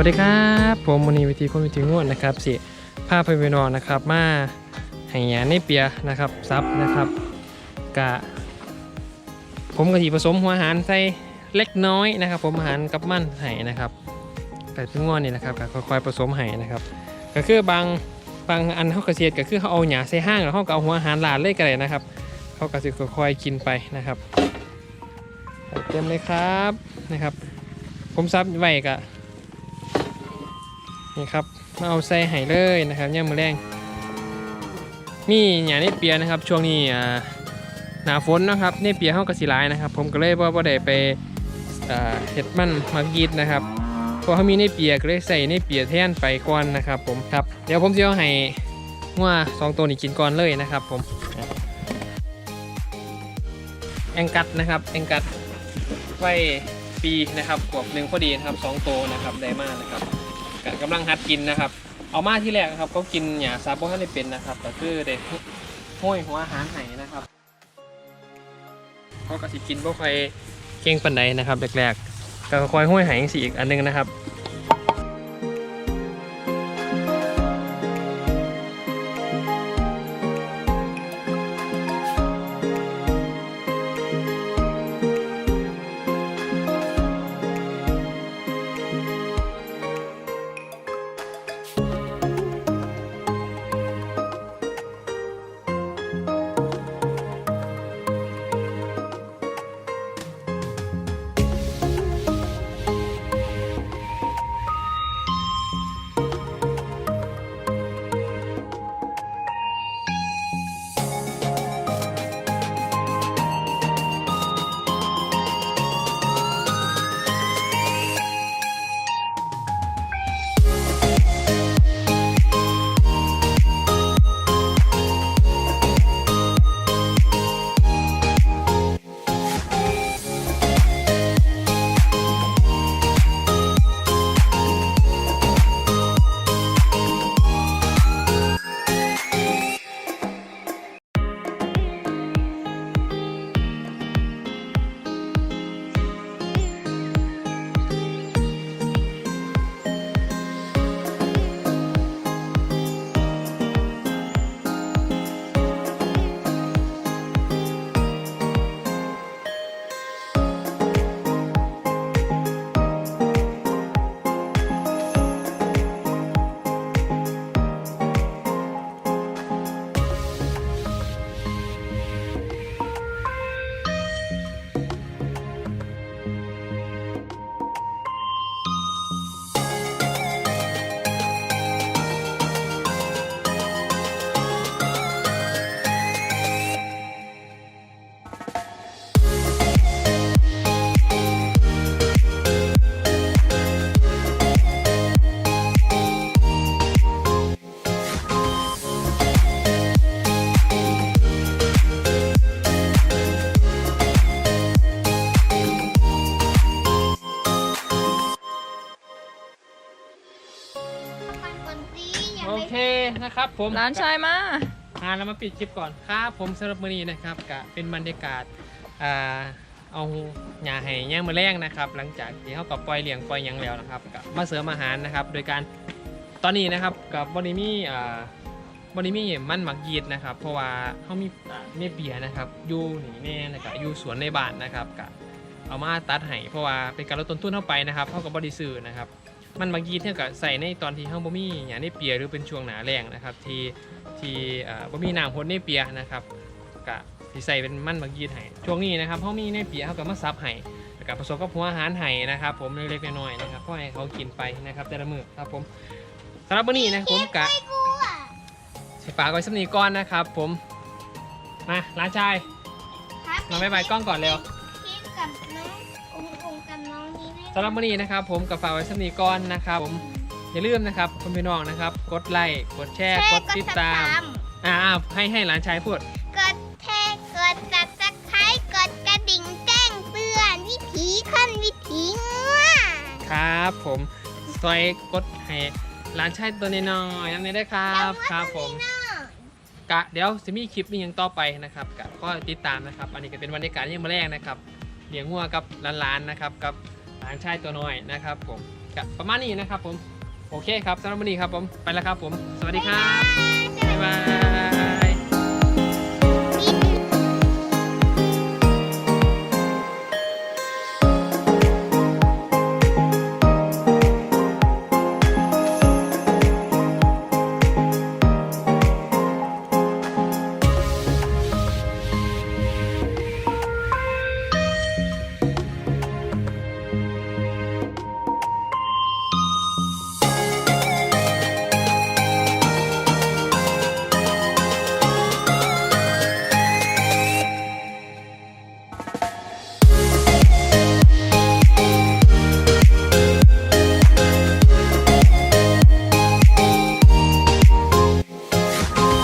วัสดีครับ ผมมณีวิธีคนวิธีงวดนะครับสิภาพไปนอนนะครับมาให้ยาในเปียนะครับซับนะครับกะผมกะทิผสมหัวอาหารใส่เล็กน้อยนะครับ ผมอาหารกับมันไห้นะครับแต่ถึงงวดนี่นะครับก็ค่อยๆผสมไห้นะครับ ก็คือบางบางอันเขากระเสียดก็คือเขาเอาหยาใส่ห้างแล้วเขาก็เอาหัวอาหารหลาดเลยกันเลยนะครับเขาก็จะค่อยๆกินไปนะครับเต็มเลยครับนะครับ ผมซับไว้กะ นี่ครับมาเอาใส่ไห้เลยนะครับย่ามมือแรงมีหยาในเปียนะครับ ช่วงนี้หนาฝนนะครับในเปียเข้ากระสีลายนะครับ ผมก็เลยว่าบ่ได้ไปเห็ดมันมากีดนะครับเพราะเขามีในเปียก็เลยใส่ในเปียแทนไปก่อนนะครับผมครับเดี๋ยวผมจะเอาให้งัวสองตัวนี้กินก่อนเลยนะครับผมแองกัดนะครับแองกัดไว้ปีนะครับขวบหนึ่งพอดีนะครับสองตัวนะครับได้มากนะครับ กำลังหัดกินนะครับ เอามาที่แรกครับเขากินหยาซาโบท่านได้เป็นนะครับก็คือเด็กห้อยหัวอาหารไห้นะครับเขาก็สิกินบ่ค่อยเก่งปันใดนะครับแรกๆก็คอยห้อยไห้สิอีกอันหนึงนะครับ นะครับผมร้านชายมาอ่าเรามาปิดคลิปก่อนครับผมสำหรับมื้อนี้นะครับก็เป็นบรรยากาศอ่าเอาหญ้าให้ย่างมือแรงนะครับ หลังจากที่เขากับปล่อยเลี้ยงปล่อยหยังแล้วนะครับก็มาเสริมอาหารนะครับ โดยการตอนนี้นะครับกับบริมีอ่าบริมีมันหมักยีดนะครับ เพราะว่าเขามีอ่าเมเบียนะครับอยู่นี่แน่นะครับอยู่สวนในบ้านนะครับก็เอามาตัดให้เพราะว่าเป็นการลดต้นทุนเข้าไปนะครับเขากับบริซื้อนะครับ มันบางยีเท่ากับใส่ในตอนที่เฮาบ่มีอย่างนี้เปียหรือเป็นช่วงหนาแรงนะครับ ที่ที่อ่าบ่มีน้ำพ้นในเปียนะครับกะที่ใส่เป็นมันบางยีให้ช่วงนี้นะครับเฮามีในเปียเฮาก็มาซับให้แล้วกับผสมกับหัวอาหารให้นะครับ ผมเล็กๆน้อยๆนะครับก็ให้เขากินไปนะครับ แต่ละมื้อครับผมสำหรับวันนี้นะผมกะสิฝากไว้สำนีก่อนนะครับ ผมมาร้านชายมาบ๊ายบายกล้องก่อนเร็วำหรับวันนี้นะครับ ผมกับฝากไว้สำนีก่อนนะครับผมอย่าลืมนะครับคุณพี่น้องนะครับ กดไลค์กดแชร์กดติดตามอ่าให้ให้หลานชายพูด กดแชร์กดซับสไครต์กดกระดิ่งแจ้งเตือนวิถีคนวิถีงัวครับ ผมซอยกดให้หลานชายตัวน้อยๆนั่นเองได้ครับครับผมกะเดี๋ยวจะมีคลิปนี้ยังต่อไปนะครับกะก็ติดตามนะครับ อันนี้ก็เป็นบรรยากาศยังมาแรกนะครับเลี้ยงงัวกับหลานๆนะครับกับหลานชายตัวน้อยนะครับผมกกับประมาณนี้นะครับผม โอเคครับสำหรับวันนี้ครับผม ไปแล้วครับผม สวัสดีครับ บ๊ายบาย